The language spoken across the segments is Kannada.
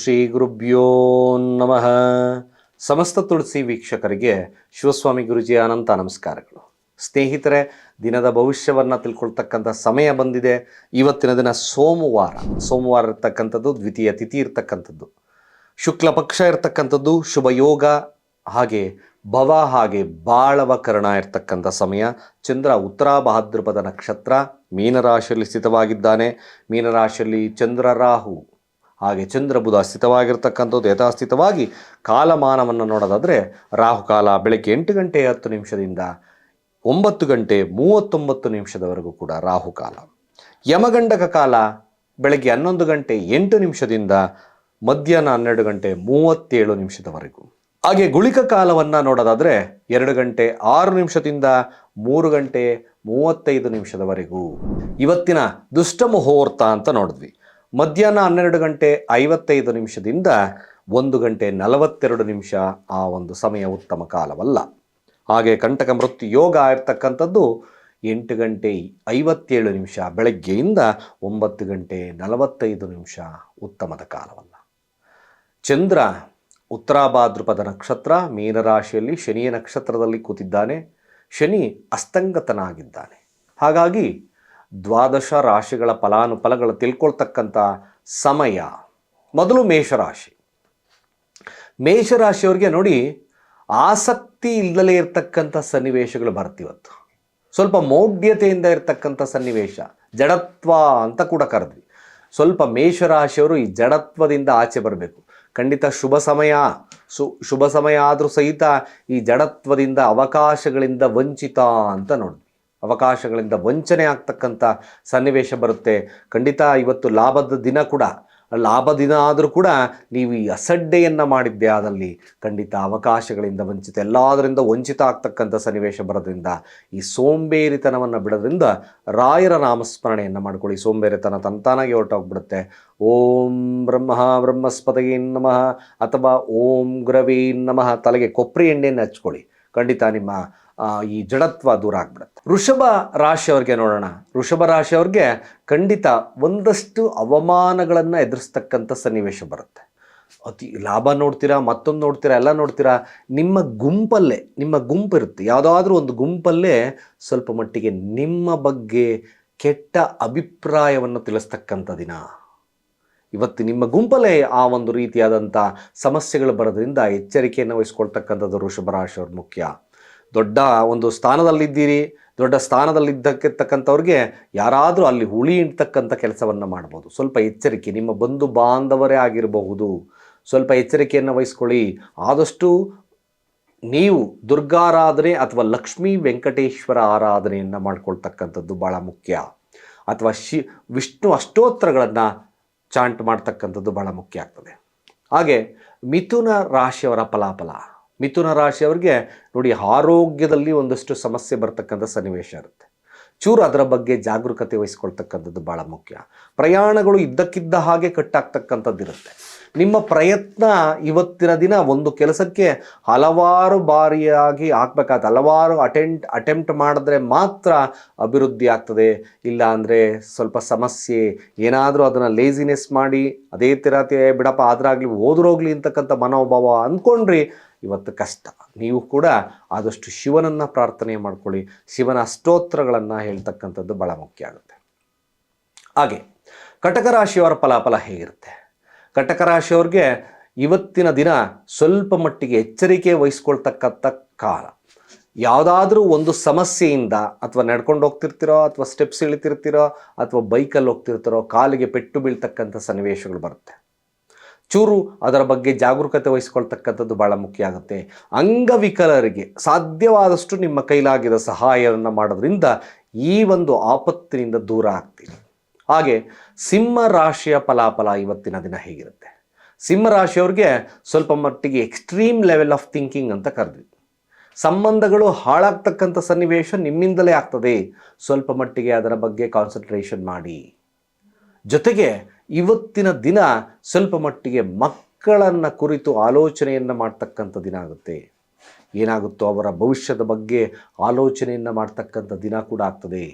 ಶ್ರೀ ಗುರುಭ್ಯೋ ನಮಃ. ಸಮಸ್ತ ತುಳಸಿ ವೀಕ್ಷಕರಿಗೆ ಶಿವಸ್ವಾಮಿ ಗುರುಜಿ ಅನಂತ ನಮಸ್ಕಾರಗಳು. ಸ್ನೇಹಿತರೆ, ದಿನದ ಭವಿಷ್ಯವನ್ನು ತಿಳ್ಕೊಳ್ತಕ್ಕಂಥ ಸಮಯ ಬಂದಿದೆ. ಇವತ್ತಿನ ದಿನ ಸೋಮವಾರ. ಸೋಮವಾರ ಇರ್ತಕ್ಕಂಥದ್ದು, ದ್ವಿತೀಯ ತಿಥಿ ಇರ್ತಕ್ಕಂಥದ್ದು. ಶುಕ್ಲ ಪಕ್ಷ ಇರ್ತಕ್ಕಂಥದ್ದು ಶುಭ ಯೋಗ ಹಾಗೆ ಭವ, ಹಾಗೆ ಬಾಳವ ಕರ್ಣ ಇರ್ತಕ್ಕಂಥ ಸಮಯ. ಚಂದ್ರ ಉತ್ತರ ಭಾದ್ರಪದ ನಕ್ಷತ್ರ ಮೀನರಾಶಿಯಲ್ಲಿ ಸ್ಥಿತವಾಗಿದ್ದಾನೆ. ಮೀನರಾಶಿಯಲ್ಲಿ ಚಂದ್ರ ರಾಹು. ಹಾಗೆ ಚಂದ್ರ ಬುಧ ಸ್ಥಿತವಾಗಿರ್ತಕ್ಕಂಥದ್ದು ಯಥಾಸ್ಥಿತವಾಗಿ ಕಾಲಮಾನವನ್ನು ನೋಡೋದಾದರೆ ರಾಹುಕಾಲ ಬೆಳಗ್ಗೆ ಎಂಟು ಗಂಟೆ ಹತ್ತು ನಿಮಿಷದಿಂದ ಒಂಬತ್ತು ಗಂಟೆ ಮೂವತ್ತೊಂಬತ್ತು ನಿಮಿಷದವರೆಗೂ ಕೂಡ ರಾಹುಕಾಲ. ಯಮಗಂಡಕ ಕಾಲ ಬೆಳಗ್ಗೆ ಹನ್ನೊಂದು ಗಂಟೆ ಎಂಟು ನಿಮಿಷದಿಂದ ಮಧ್ಯಾಹ್ನ ಹನ್ನೆರಡು ಗಂಟೆ ಮೂವತ್ತೇಳು ನಿಮಿಷದವರೆಗೂ. ಹಾಗೆ ಗುಳಿಕ ಕಾಲವನ್ನು ನೋಡೋದಾದರೆ ಎರಡು ಗಂಟೆ ಆರು ನಿಮಿಷದಿಂದ ಮೂರು ಗಂಟೆ ಮೂವತ್ತೈದು ನಿಮಿಷದವರೆಗೂ. ಇವತ್ತಿನ ದುಷ್ಟ ಮುಹೂರ್ತ ಅಂತ ನೋಡಿದ್ವಿ. ಮಧ್ಯಾಹ್ನ ಹನ್ನೆರಡು ಗಂಟೆ ಐವತ್ತೈದು ನಿಮಿಷದಿಂದ ಒಂದು ಗಂಟೆ ನಲವತ್ತೆರಡು ನಿಮಿಷ ಆ ಒಂದು ಸಮಯ ಉತ್ತಮ ಕಾಲವಲ್ಲ. ಹಾಗೆ ಕಂಟಕ ಮೃತ್ಯು ಯೋಗ ಇರ್ತಕ್ಕಂಥದ್ದು ಎಂಟು ಗಂಟೆ ಐವತ್ತೇಳು ನಿಮಿಷ ಬೆಳಗ್ಗೆಯಿಂದ ಒಂಬತ್ತು ಗಂಟೆ ನಲವತ್ತೈದು ನಿಮಿಷ ಉತ್ತಮದ ಕಾಲವಲ್ಲ. ಚಂದ್ರ ಉತ್ತರಾಭಾದ್ರಪದ ನಕ್ಷತ್ರ ಮೀನರಾಶಿಯಲ್ಲಿ ಶನಿಯ ನಕ್ಷತ್ರದಲ್ಲಿ ಕೂತಿದ್ದಾನೆ. ಶನಿ ಅಸ್ತಂಗತನಾಗಿದ್ದಾನೆ. ಹಾಗಾಗಿ ದ್ವಾದಶ ರಾಶಿಗಳ ಫಲಾನುಫಲಗಳು ತಿಳ್ಕೊಳ್ತಕ್ಕಂಥ ಸಮಯ. ಮೊದಲು ಮೇಷರಾಶಿ. ಮೇಷರಾಶಿಯವ್ರಿಗೆ ನೋಡಿ ಆಸಕ್ತಿ ಇಲ್ಲದಲೇ ಇರತಕ್ಕಂಥ ಸನ್ನಿವೇಶಗಳು ಬರ್ತಿವತ್ತು. ಸ್ವಲ್ಪ ಮೌಢ್ಯತೆಯಿಂದ ಇರತಕ್ಕಂಥ ಸನ್ನಿವೇಶ, ಜಡತ್ವ ಅಂತ ಕೂಡ ಕರೆದ್ವಿ. ಸ್ವಲ್ಪ ಮೇಷರಾಶಿಯವರು ಈ ಜಡತ್ವದಿಂದ ಆಚೆ ಬರಬೇಕು. ಖಂಡಿತ ಶುಭ ಸಮಯ, ಸು, ಶುಭ ಸಮಯ ಆದರೂ ಸಹಿತ ಈ ಜಡತ್ವದಿಂದ ಅವಕಾಶಗಳಿಂದ ವಂಚಿತ ಅಂತ ನೋಡಿದ್ವಿ ಅವಕಾಶಗಳಿಂದ ವಂಚನೆ ಆಗ್ತಕ್ಕಂಥ ಸನ್ನಿವೇಶ ಬರುತ್ತೆ. ಖಂಡಿತ ಇವತ್ತು ಲಾಭದ ದಿನ ಕೂಡ, ಲಾಭ ದಿನ ಆದರೂ ಕೂಡ ನೀವು ಈ ಅಸಡ್ಡೆಯನ್ನು ಮಾಡಿದ್ದೆ ಆದಲ್ಲಿ ಖಂಡಿತ ಅವಕಾಶಗಳಿಂದ ವಂಚಿತ, ಎಲ್ಲದರಿಂದ ವಂಚಿತ ಆಗ್ತಕ್ಕಂಥ ಸನ್ನಿವೇಶ ಬರೋದ್ರಿಂದ, ಈ ಸೋಂಬೇರಿತನವನ್ನು ಬಿಡೋದ್ರಿಂದ ರಾಯರ ನಾಮಸ್ಮರಣೆಯನ್ನು ಮಾಡ್ಕೊಳ್ಳಿ. ಸೋಂಬೇರಿತನ ತಂತಾನಾಗಿ ಹೊರಟೋಗ್ಬಿಡುತ್ತೆ. ಓಂ ಬ್ರಹ್ಮ ಬ್ರಹ್ಮಸ್ಪತಗೆ ನಮಃ ಅಥವಾ ಓಂ ಗ್ರವೀ ನಮಃ ತಲೆಗೆ ಕೊಬ್ಬರಿ ಎಣ್ಣೆಯನ್ನು ಹಚ್ಕೊಳ್ಳಿ. ಖಂಡಿತ ನಿಮ್ಮ ಈ ಜಡತ್ವ ದೂರ ಆಗ್ಬಿಡುತ್ತೆ. ವೃಷಭ ರಾಶಿಯವ್ರಿಗೆ ನೋಡೋಣ. ವೃಷಭ ರಾಶಿಯವ್ರಿಗೆ ಖಂಡಿತ ಒಂದಷ್ಟು ಅವಮಾನಗಳನ್ನು ಎದುರಿಸ್ತಕ್ಕಂಥ ಸನ್ನಿವೇಶ ಬರುತ್ತೆ. ಅತಿ ಲಾಭ ನೋಡ್ತೀರಾ, ಮತ್ತೊಂದು ನೋಡ್ತೀರಾ, ಎಲ್ಲ ನೋಡ್ತೀರಾ, ನಿಮ್ಮ ಗುಂಪಲ್ಲೇ, ನಿಮ್ಮ ಗುಂಪು ಇರುತ್ತೆ ಯಾವುದಾದ್ರೂ ಒಂದು ಗುಂಪಲ್ಲೇ ಸ್ವಲ್ಪ ಮಟ್ಟಿಗೆ ನಿಮ್ಮ ಬಗ್ಗೆ ಕೆಟ್ಟ ಅಭಿಪ್ರಾಯವನ್ನು ತಿಳಿಸ್ತಕ್ಕಂಥ ದಿನ. ಇವತ್ತು ನಿಮ್ಮ ಗುಂಪಲ್ಲೇ ಆ ಒಂದು ರೀತಿಯಾದಂಥ ಸಮಸ್ಯೆಗಳು ಬರೋದ್ರಿಂದ ಎಚ್ಚರಿಕೆಯನ್ನು ವಹಿಸ್ಕೊಳ್ತಕ್ಕಂಥದ್ದು ವೃಷಭ ರಾಶಿಯವ್ರ ಮುಖ್ಯ. ದೊಡ್ಡ ಒಂದು ಸ್ಥಾನದಲ್ಲಿದ್ದೀರಿ, ದೊಡ್ಡ ಸ್ಥಾನದಲ್ಲಿದ್ದಕ್ಕಿರ್ತಕ್ಕಂಥವ್ರಿಗೆ ಯಾರಾದರೂ ಅಲ್ಲಿ ಹುಳಿ ಇಡ್ತಕ್ಕಂಥ ಕೆಲಸವನ್ನು ಮಾಡ್ಬೋದು. ಸ್ವಲ್ಪ ಎಚ್ಚರಿಕೆ, ನಿಮ್ಮ ಬಂಧು ಬಾಂಧವರೇ ಆಗಿರಬಹುದು. ಸ್ವಲ್ಪ ಎಚ್ಚರಿಕೆಯನ್ನು ವಹಿಸ್ಕೊಳ್ಳಿ. ಆದಷ್ಟು ನೀವು ದುರ್ಗಾರಾಧನೆ ಅಥವಾ ಲಕ್ಷ್ಮೀ ವೆಂಕಟೇಶ್ವರ ಆರಾಧನೆಯನ್ನು ಮಾಡ್ಕೊಳ್ತಕ್ಕಂಥದ್ದು ಭಾಳ ಮುಖ್ಯ. ಅಥವಾ ಶಿ, ವಿಷ್ಣು ಅಷ್ಟೋತ್ತರಗಳನ್ನು ಚಾಂಟ್ ಮಾಡ್ತಕ್ಕಂಥದ್ದು ಭಾಳ ಮುಖ್ಯ ಆಗ್ತದೆ. ಹಾಗೆ ಮಿಥುನ ರಾಶಿಯವರ ಫಲಾಫಲ. ಮಿಥುನ ರಾಶಿಯವರಿಗೆ ನೋಡಿ ಆರೋಗ್ಯದಲ್ಲಿ ಒಂದಷ್ಟು ಸಮಸ್ಯೆ ಬರ್ತಕ್ಕಂಥ ಸನ್ನಿವೇಶ ಇರುತ್ತೆ. ಚೂರು ಅದರ ಬಗ್ಗೆ ಜಾಗರೂಕತೆ ವಹಿಸ್ಕೊಳ್ತಕ್ಕಂಥದ್ದು ಭಾಳ ಮುಖ್ಯ. ಪ್ರಯಾಣಗಳು ಇದ್ದಕ್ಕಿದ್ದ ಹಾಗೆ ಕಟ್ಟಾಗ್ತಕ್ಕಂಥದ್ದು ಇರುತ್ತೆ. ನಿಮ್ಮ ಪ್ರಯತ್ನ ಇವತ್ತಿನ ದಿನ ಒಂದು ಕೆಲಸಕ್ಕೆ ಹಲವಾರು ಬಾರಿಯಾಗಿ ಹಾಕ್ಬೇಕಾದ, ಹಲವಾರು ಅಟೆಂಟ್, ಅಟೆಂಪ್ಟ್ ಮಾಡಿದ್ರೆ ಮಾತ್ರ ಅಭಿವೃದ್ಧಿ ಆಗ್ತದೆ. ಇಲ್ಲ ಅಂದರೆ ಸ್ವಲ್ಪ ಸಮಸ್ಯೆ, ಏನಾದರೂ ಅದನ್ನು ಲೇಸಿನೆಸ್ ಮಾಡಿ, ಅದೇ ತಿರತೆ ಬಿಡಪ್ಪ, ಆದ್ರಾಗಲಿ ಹೋದ್ರೋಗ್ಲಿ ಅಂತಕ್ಕಂಥ ಮನೋಭಾವ ಅಂದ್ಕೊಂಡ್ರಿ ಇವತ್ತು ಕಷ್ಟ. ನೀವು ಕೂಡ ಆದಷ್ಟು ಶಿವನನ್ನು ಪ್ರಾರ್ಥನೆ ಮಾಡ್ಕೊಳ್ಳಿ. ಶಿವನ ಅಷ್ಟೋತ್ರಗಳನ್ನು ಹೇಳ್ತಕ್ಕಂಥದ್ದು ಭಾಳ ಮುಖ್ಯ ಆಗುತ್ತೆ. ಹಾಗೆ, ಕಟಕ ರಾಶಿಯವರ ಫಲಾಫಲ ಹೇಗಿರುತ್ತೆ? ಕಟಕ ರಾಶಿಯವ್ರಿಗೆ ಇವತ್ತಿನ ದಿನ ಸ್ವಲ್ಪ ಮಟ್ಟಿಗೆ ಎಚ್ಚರಿಕೆ ವಹಿಸ್ಕೊಳ್ತಕ್ಕಂಥ ಕಾಲ. ಯಾವುದಾದ್ರೂ ಒಂದು ಸಮಸ್ಯೆಯಿಂದ ಅಥವಾ ನಡ್ಕೊಂಡು ಹೋಗ್ತಿರ್ತಿರೋ ಅಥವಾ ಸ್ಟೆಪ್ಸ್ ಇಳಿತಿರ್ತಿರೋ ಅಥವಾ ಬೈಕಲ್ಲಿ ಹೋಗ್ತಿರ್ತಿರೋ ಕಾಲಿಗೆ ಪೆಟ್ಟು ಬೀಳ್ತಕ್ಕಂಥ ಸನ್ನಿವೇಶಗಳು ಬರುತ್ತೆ. ಚೂರು ಅದರ ಬಗ್ಗೆ ಜಾಗರೂಕತೆ ವಹಿಸ್ಕೊಳ್ತಕ್ಕಂಥದ್ದು ಭಾಳ ಮುಖ್ಯ ಆಗುತ್ತೆ. ಅಂಗವಿಕಲರಿಗೆ ಸಾಧ್ಯವಾದಷ್ಟು ನಿಮ್ಮ ಕೈಲಾಗಿದ ಸಹಾಯವನ್ನು ಮಾಡೋದ್ರಿಂದ ಈ ಒಂದು ಆಪತ್ತಿನಿಂದ ದೂರ ಆಗ್ತೀರಿ. ಹಾಗೆ ಸಿಂಹ ರಾಶಿಯ ಫಲಾಫಲ ಇವತ್ತಿನ ದಿನ ಹೇಗಿರುತ್ತೆ? ಸಿಂಹ ರಾಶಿಯವ್ರಿಗೆ ಸ್ವಲ್ಪ ಮಟ್ಟಿಗೆ ಎಕ್ಸ್ಟ್ರೀಮ್ ಲೆವೆಲ್ ಆಫ್ ಥಿಂಕಿಂಗ್ ಅಂತ ಕರೆದ್ವಿ ಸಂಬಂಧಗಳು ಹಾಳಾಗ್ತಕ್ಕಂಥ ಸನ್ನಿವೇಶ ನಿಮ್ಮಿಂದಲೇ ಆಗ್ತದೆ. ಸ್ವಲ್ಪ ಮಟ್ಟಿಗೆ ಅದರ ಬಗ್ಗೆ ಕಾನ್ಸಂಟ್ರೇಷನ್ ಮಾಡಿ. ಜೊತೆಗೆ ಇವತ್ತಿನ ದಿನ ಸ್ವಲ್ಪ ಮಟ್ಟಿಗೆ ಮಕ್ಕಳನ್ನು ಕುರಿತು ಆಲೋಚನೆಯನ್ನು ಮಾಡ್ತಕ್ಕಂಥ ದಿನ ಆಗುತ್ತೆ. ಏನಾಗುತ್ತೋ ಅವರ ಭವಿಷ್ಯದ ಬಗ್ಗೆ ಆಲೋಚನೆಯನ್ನು ಮಾಡ್ತಕ್ಕಂಥ ದಿನ ಕೂಡ ಆಗ್ತದೆ.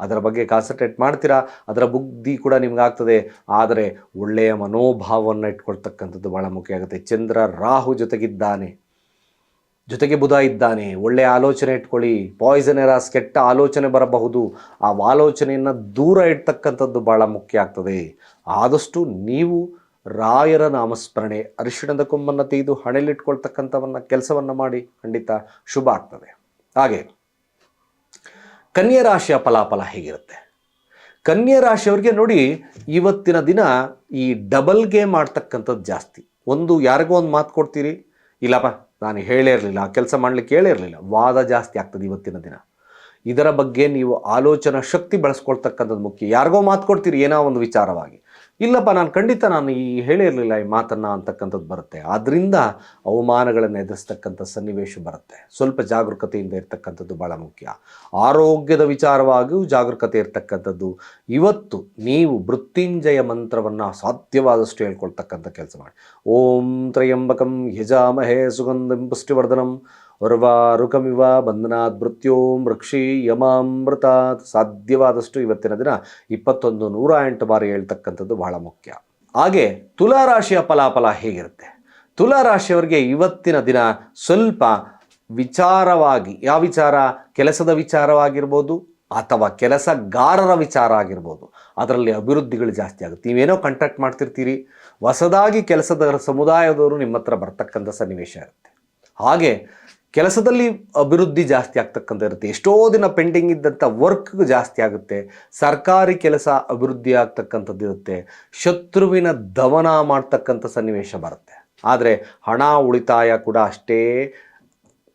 ಅದರ ಬಗ್ಗೆ ಕಾನ್ಸಂಟ್ರೇಟ್ ಮಾಡ್ತೀರಾ? ಅದರ ಬುದ್ಧಿ ಕೂಡ ನಿಮಗಾಗ್ತದೆ ಆದರೆ ಒಳ್ಳೆಯ ಮನೋಭಾವವನ್ನು ಇಟ್ಕೊಳ್ತಕ್ಕಂಥದ್ದು ಭಾಳ ಮುಖ್ಯ ಆಗುತ್ತೆ. ಚಂದ್ರ ರಾಹು ಜೊತೆಗಿದ್ದಾನೆ. ಜೊತೆಗೆ ಬುಧ ಇದ್ದಾನೆ. ಒಳ್ಳೆಯ ಆಲೋಚನೆ ಇಟ್ಕೊಳ್ಳಿ. ಪಾಯ್ಸನ್ ಎರಾಸ್ ಕೆಟ್ಟ ಆಲೋಚನೆ ಬರಬಹುದು. ಆ ಆಲೋಚನೆಯನ್ನು ದೂರ ಇಡ್ತಕ್ಕಂಥದ್ದು ಭಾಳ ಮುಖ್ಯ ಆಗ್ತದೆ. ಆದಷ್ಟು ನೀವು ರಾಯರ ನಾಮಸ್ಮರಣೆ, ಅರಿಶಿಣದ ಕೊಂಬನ್ನು ತೆಗೆದು ಹಣೆಲಿಟ್ಕೊಳ್ತಕ್ಕಂಥವನ್ನ ಕೆಲಸವನ್ನು ಮಾಡಿ ಖಂಡಿತ ಶುಭ ಆಗ್ತದೆ. ಹಾಗೆ, ಕನ್ಯಾ ರಾಶಿಯ ಫಲಾಫಲ ಹೇಗಿರುತ್ತೆ? ಕನ್ಯಾ ರಾಶಿಯವರಿಗೆ ನೋಡಿ, ಇವತ್ತಿನ ದಿನ ಈ ಡಬಲ್ ಗೇಮ್ ಆಡ್ತಕ್ಕಂಥದ್ದು ಜಾಸ್ತಿ. ಒಂದು, ಯಾರಿಗೋ ಒಂದು ಮಾತು ಕೊಡ್ತೀರಿ. ಇಲ್ಲಪ್ಪ ನಾನು ಹೇಳೇ ಇರಲಿಲ್ಲ ಆ ಕೆಲಸ ಮಾಡಲಿಕ್ಕೆ ಹೇಳೇ ಇರಲಿಲ್ಲ. ವಾದ ಜಾಸ್ತಿ ಆಗ್ತದೆ ಇವತ್ತಿನ ದಿನ. ಇದರ ಬಗ್ಗೆ ನೀವು ಆಲೋಚನಾ ಶಕ್ತಿ ಬೆಳೆಸ್ಕೊಳ್ತಕ್ಕಂಥದ್ದು ಮುಖ್ಯ. ಯಾರಿಗೋ ಮಾತು ಕೊಡ್ತೀರಿ, ಏನೋ ಒಂದು ವಿಚಾರವಾಗಿ. ಇಲ್ಲಪ್ಪ, ನಾನು ಖಂಡಿತ ನಾನು ಈ ಹೇಳಿರಲಿಲ್ಲ ಈ ಮಾತನ್ನು ಅಂತಕ್ಕಂಥದ್ದು ಬರುತ್ತೆ. ಆದ್ದರಿಂದ ಅವಮಾನಗಳನ್ನು ಎದುರಿಸ್ತಕ್ಕಂಥ ಸನ್ನಿವೇಶ ಬರುತ್ತೆ. ಸ್ವಲ್ಪ ಜಾಗರೂಕತೆಯಿಂದ ಇರ್ತಕ್ಕಂಥದ್ದು ಭಾಳ ಮುಖ್ಯ. ಆರೋಗ್ಯದ ವಿಚಾರವಾಗಿಯೂ ಜಾಗರೂಕತೆ ಇರ್ತಕ್ಕಂಥದ್ದು. ಇವತ್ತು ನೀವು ಮೃತ್ಯುಂಜಯ ಮಂತ್ರವನ್ನು ಸಾಧ್ಯವಾದಷ್ಟು ಹೇಳ್ಕೊಳ್ತಕ್ಕಂಥ ಕೆಲಸ ಮಾಡಿ. ಓಂ ತ್ರಯಂಬಕಂ ಯಜಾಮಹೇ ಸುಗಂಧಂ ಪುಷ್ಟಿವರ್ಧನಂ. ಉರ್ವಾರುಕಮಿವ ಬಂಧನಾತ್ ಮೃತ್ಯೋಂ ರಕ್ಷಿ ಯಮಾಮೃತಾತ್ ಸಾಧ್ಯವಾದಷ್ಟು ಇವತ್ತಿನ ದಿನ ಇಪ್ಪತ್ತೊಂದು ನೂರ ಎಂಟು ಬಾರಿ ಹೇಳ್ತಕ್ಕಂಥದ್ದು ಬಹಳ ಮುಖ್ಯ. ಹಾಗೆ ತುಲಾರಾಶಿಯ ಫಲಾಫಲ ಹೇಗಿರುತ್ತೆ? ತುಲಾರಾಶಿಯವರಿಗೆ ಇವತ್ತಿನ ದಿನ ಸ್ವಲ್ಪ ವಿಚಾರವಾಗಿ ಯಾವ ವಿಚಾರ? ಕೆಲಸದ ವಿಚಾರವಾಗಿರ್ಬೋದು ಅಥವಾ ಕೆಲಸಗಾರರ ವಿಚಾರ ಆಗಿರ್ಬೋದು. ಅದರಲ್ಲಿ ಅಭಿವೃದ್ಧಿಗಳು ಜಾಸ್ತಿ ಆಗುತ್ತೆ. ನೀವೇನೋ ಕಾಂಟ್ಯಾಕ್ಟ್ ಮಾಡ್ತಿರ್ತೀರಿ. ಹೊಸದಾಗಿ ಕೆಲಸದ ಸಮುದಾಯದವರು ನಿಮ್ಮ ಹತ್ರ ಬರ್ತಕ್ಕಂಥ ಸನ್ನಿವೇಶ ಇರುತ್ತೆ. ಹಾಗೆ ಕೆಲಸದಲ್ಲಿ ಅಭಿವೃದ್ಧಿ ಜಾಸ್ತಿ ಆಗ್ತಕ್ಕಂಥ ಇರುತ್ತೆ. ಎಷ್ಟೋ ದಿನ ಪೆಂಡಿಂಗ್ ಇದ್ದಂಥ ವರ್ಕ್ ಜಾಸ್ತಿ ಆಗುತ್ತೆ. ಸರ್ಕಾರಿ ಕೆಲಸ ಅಭಿವೃದ್ಧಿ ಆಗ್ತಕ್ಕಂಥದ್ದು ಇರುತ್ತೆ. ಶತ್ರುವಿನ ದಮನ ಮಾಡ್ತಕ್ಕಂಥ ಸನ್ನಿವೇಶ ಬರುತ್ತೆ. ಆದರೆ ಹಣ ಉಳಿತಾಯ ಕೂಡ ಅಷ್ಟೇ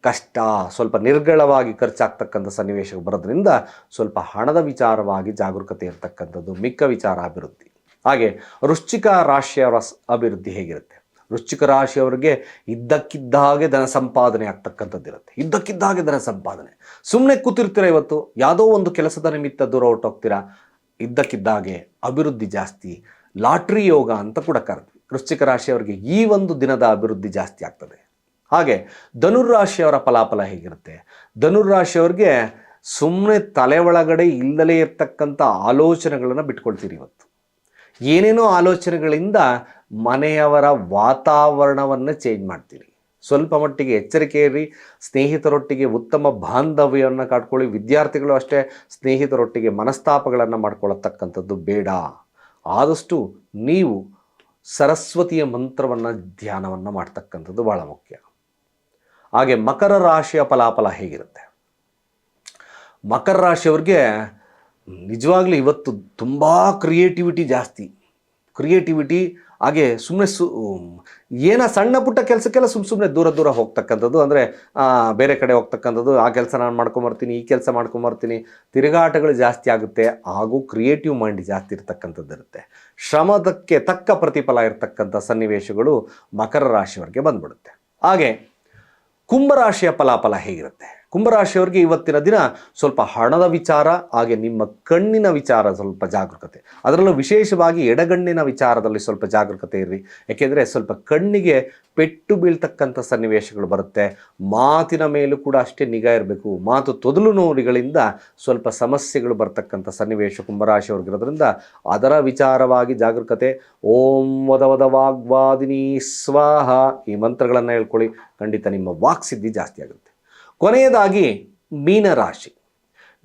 ಕಷ್ಟ. ಸ್ವಲ್ಪ ನಿರ್ಗಳವಾಗಿ ಖರ್ಚಾಗ್ತಕ್ಕಂಥ ಸನ್ನಿವೇಶ ಬರೋದ್ರಿಂದ ಸ್ವಲ್ಪ ಹಣದ ವಿಚಾರವಾಗಿ ಜಾಗರೂಕತೆ ಇರತಕ್ಕಂಥದ್ದು, ಮಿಕ್ಕ ವಿಚಾರ ಅಭಿವೃದ್ಧಿ. ಹಾಗೆ ವೃಶ್ಚಿಕ ರಾಶಿಯವರ ಅಭಿವೃದ್ಧಿ ಹೇಗಿರುತ್ತೆ? ವೃಶ್ಚಿಕ ರಾಶಿಯವರಿಗೆ ಇದ್ದಕ್ಕಿದ್ದ ಹಾಗೆ ಧನ ಸಂಪಾದನೆ ಆಗ್ತಕ್ಕಂಥದ್ದಿರುತ್ತೆ ಇದ್ದಕ್ಕಿದ್ದ ಹಾಗೆ ಧನ ಸಂಪಾದನೆ. ಸುಮ್ಮನೆ ಕೂತಿರ್ತೀರ ಇವತ್ತು? ಯಾವುದೋ ಒಂದು ಕೆಲಸದ ನಿಮಿತ್ತ ದೂರ ಹೊರಟೋಗ್ತೀರಾ? ಇದ್ದಕ್ಕಿದ್ದ ಹಾಗೆ ಅಭಿವೃದ್ಧಿ ಜಾಸ್ತಿ, ಲಾಟ್ರಿ ಯೋಗ ಅಂತ ಕೂಡ ಕರೆದ್ವಿ. ವೃಶ್ಚಿಕ ರಾಶಿಯವರಿಗೆ ಈ ಒಂದು ದಿನದ ಅಭಿವೃದ್ಧಿ ಜಾಸ್ತಿ ಆಗ್ತದೆ. ಹಾಗೆ ಧನುರ್ರಾಶಿಯವರ ಫಲಾಫಲ ಹೇಗಿರುತ್ತೆ? ಧನುರ್ರಾಶಿಯವ್ರಿಗೆ ಸುಮ್ಮನೆ ತಲೆ ಒಳಗಡೆ ಇಲ್ಲದೇ ಇರ್ತಕ್ಕಂಥ ಆಲೋಚನೆಗಳನ್ನು ಬಿಟ್ಕೊಳ್ತೀರಿ ಇವತ್ತು. ಏನೇನೋ ಆಲೋಚನೆಗಳಿಂದ ಮನೆಯವರ ವಾತಾವರಣವನ್ನು ಚೇಂಜ್ ಮಾಡ್ತೀರಿ. ಸ್ವಲ್ಪ ಮಟ್ಟಿಗೆ ಎಚ್ಚರಿಕೆ ಇರಿ ಸ್ನೇಹಿತರೊಟ್ಟಿಗೆ ಉತ್ತಮ ಬಾಂಧವ್ಯವನ್ನು ಕಾಟ್ಕೊಳ್ಳಿ ವಿದ್ಯಾರ್ಥಿಗಳು ಅಷ್ಟೇ ಸ್ನೇಹಿತರೊಟ್ಟಿಗೆ ಮನಸ್ತಾಪಗಳನ್ನು ಮಾಡ್ಕೊಳ್ಳತಕ್ಕಂಥದ್ದು ಬೇಡ. ಆದಷ್ಟು ನೀವು ಸರಸ್ವತಿಯ ಮಂತ್ರವನ್ನು, ಧ್ಯಾನವನ್ನು ಮಾಡ್ತಕ್ಕಂಥದ್ದು ಭಾಳ ಮುಖ್ಯ. ಹಾಗೆ ಮಕರ ರಾಶಿಯ ಫಲಾಫಲ ಹೇಗಿರುತ್ತೆ? ಮಕರ ರಾಶಿಯವ್ರಿಗೆ ನಿಜವಾಗ್ಲೂ ಇವತ್ತು ತುಂಬ ಕ್ರಿಯೇಟಿವಿಟಿ ಜಾಸ್ತಿ. ಕ್ರಿಯೇಟಿವಿಟಿ ಹಾಗೆ ಸುಮ್ಮನೆ ಸು ಏನೋ ಸಣ್ಣ ಪುಟ್ಟ ಕೆಲಸಕ್ಕೆಲ್ಲ ಸುಮ್ಮ ಸುಮ್ಮನೆ ದೂರ ದೂರ ಹೋಗ್ತಕ್ಕಂಥದ್ದು. ಅಂದರೆ ಬೇರೆ ಕಡೆ ಹೋಗ್ತಕ್ಕಂಥದ್ದು, ಆ ಕೆಲಸ ನಾನು ಮಾಡ್ಕೊಂಬರ್ತೀನಿ ಈ ಕೆಲಸ ಮಾಡ್ಕೊಂಬರ್ತೀನಿ ತಿರುಗಾಟಗಳು ಜಾಸ್ತಿ ಆಗುತ್ತೆ. ಹಾಗೂ ಕ್ರಿಯೇಟಿವ್ ಮೈಂಡ್ ಜಾಸ್ತಿ ಇರ್ತಕ್ಕಂಥದ್ದು ಇರುತ್ತೆ ಶ್ರಮದಕ್ಕೆ ತಕ್ಕ ಪ್ರತಿಫಲ ಇರತಕ್ಕಂಥ ಸನ್ನಿವೇಶಗಳು ಮಕರ ರಾಶಿಯವರಿಗೆ ಬಂದ್ಬಿಡುತ್ತೆ. ಹಾಗೆ ಕುಂಭರಾಶಿಯ ಫಲಾಫಲ ಹೇಗಿರುತ್ತೆ? ಕುಂಭರಾಶಿಯವರಿಗೆ ಇವತ್ತಿನ ದಿನ ಸ್ವಲ್ಪ ಹಣದ ವಿಚಾರ, ಹಾಗೆ ನಿಮ್ಮ ಕಣ್ಣಿನ ವಿಚಾರ ಸ್ವಲ್ಪ ಜಾಗರೂಕತೆ ಅದರಲ್ಲೂ ವಿಶೇಷವಾಗಿ ಎಡಗಣ್ಣಿನ ವಿಚಾರದಲ್ಲಿ ಸ್ವಲ್ಪ ಜಾಗರೂಕತೆ ಇರಲಿ ಏಕೆಂದರೆ ಸ್ವಲ್ಪ ಕಣ್ಣಿಗೆ ಪೆಟ್ಟು ಬೀಳ್ತಕ್ಕಂಥ ಸನ್ನಿವೇಶಗಳು ಬರುತ್ತೆ. ಮಾತಿನ ಮೇಲೂ ಕೂಡ ಅಷ್ಟೇ ನಿಗಾ ಇರಬೇಕು. ಮಾತು ತೊದಲು ನೋಡಿಗಳಿಂದ ಸ್ವಲ್ಪ ಸಮಸ್ಯೆಗಳು ಬರ್ತಕ್ಕಂಥ ಸನ್ನಿವೇಶ ಕುಂಭರಾಶಿಯವ್ರಿಗಿರೋದ್ರಿಂದ ಅದರ ವಿಚಾರವಾಗಿ ಜಾಗರೂಕತೆ ಓಂ ವದವದ ವದ ವಾಗ್ವಾದಿನಿ ಸ್ವಾಹ. ಈ ಮಂತ್ರಗಳನ್ನು ಹೇಳ್ಕೊಳ್ಳಿ. ಖಂಡಿತ ನಿಮ್ಮ ವಾಕ್ಸಿದ್ಧಿ ಜಾಸ್ತಿ ಆಗುತ್ತೆ. ಕೊನೆಯದಾಗಿ ಮೀನರಾಶಿ.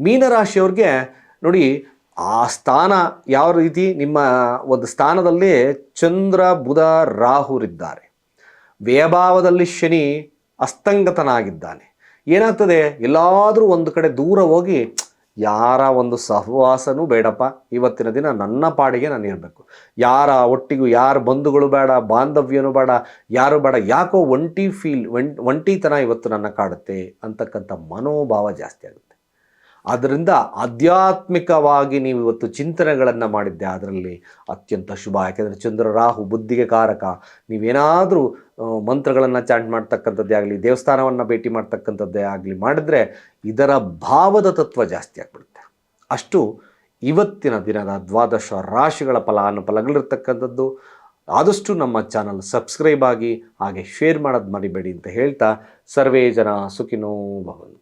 ಮೀನರಾಶಿಯವ್ರಿಗೆ ನೋಡಿ, ಆ ಸ್ಥಾನ ಯಾವ ರೀತಿ ನಿಮ್ಮ ಒಂದು ಸ್ಥಾನದಲ್ಲಿ ಚಂದ್ರ, ಬುಧ ರಾಹುರಿದ್ದಾರೆ ವ್ಯಯಭಾವದಲ್ಲಿ ಶನಿ ಅಸ್ತಂಗತನಾಗಿದ್ದಾನೆ. ಏನಾಗ್ತದೆ? ಎಲ್ಲಾದರೂ ಒಂದು ಕಡೆ ದೂರ ಹೋಗಿ ಯಾರ ಒಂದು ಸಹವಾಸನೂ ಬೇಡಪ್ಪ. ಇವತ್ತಿನ ದಿನ ನನ್ನ ಪಾಡಿಗೆ ನಾನು ಇರಬೇಕು ಯಾರ ಒಟ್ಟಿಗೂ ಯಾರ ಬಂಧುಗಳು ಬೇಡ, ಬಾಂಧವ್ಯನೂ ಬೇಡ, ಯಾರು ಬೇಡ, ಯಾಕೋ ಒಂಟಿ ಫೀಲ್ ಒಂಟಿತನ ಇವತ್ತು ನನ್ನ ಕಾಡುತ್ತೆ ಅಂತಕ್ಕಂಥ ಮನೋಭಾವ ಜಾಸ್ತಿ ಆಗುತ್ತೆ. ಆದ್ದರಿಂದ ಆಧ್ಯಾತ್ಮಿಕವಾಗಿ ನೀವು ಇವತ್ತು ಚಿಂತನೆಗಳನ್ನು ಮಾಡಿದ್ದೆ, ಅದರಲ್ಲಿ ಅತ್ಯಂತ ಶುಭ. ಯಾಕೆಂದರೆ ಚಂದ್ರ, ರಾಹು ಬುದ್ಧಿಗೆ ಕಾರಕ. ನೀವೇನಾದರೂ ಮಂತ್ರಗಳನ್ನು ಚಾಂಟ್ ಮಾಡ್ತಕ್ಕಂಥದ್ದೇ ಆಗಲಿ, ದೇವಸ್ಥಾನವನ್ನು ಭೇಟಿ ಮಾಡ್ತಕ್ಕಂಥದ್ದೇ ಆಗಲಿ ಮಾಡಿದ್ರೆ ಇದರ ಭಾವದ ತತ್ವ ಜಾಸ್ತಿ ಆಗ್ಬಿಡುತ್ತೆ. ಅಷ್ಟು ಇವತ್ತಿನ ದಿನದ ದ್ವಾದಶ ರಾಶಿಗಳ ಫಲಾನುಫಲಗಳಿರ್ತಕ್ಕಂಥದ್ದು ಆದಷ್ಟು ನಮ್ಮ ಚಾನಲ್ ಸಬ್ಸ್ಕ್ರೈಬ್ ಆಗಿ ಹಾಗೆ ಶೇರ್ ಮಾಡೋದು ಮರಿಬೇಡಿ ಅಂತ ಹೇಳ್ತಾ, ಸರ್ವೇ ಜನ ಸುಖಿನೋ ಭವಂತು.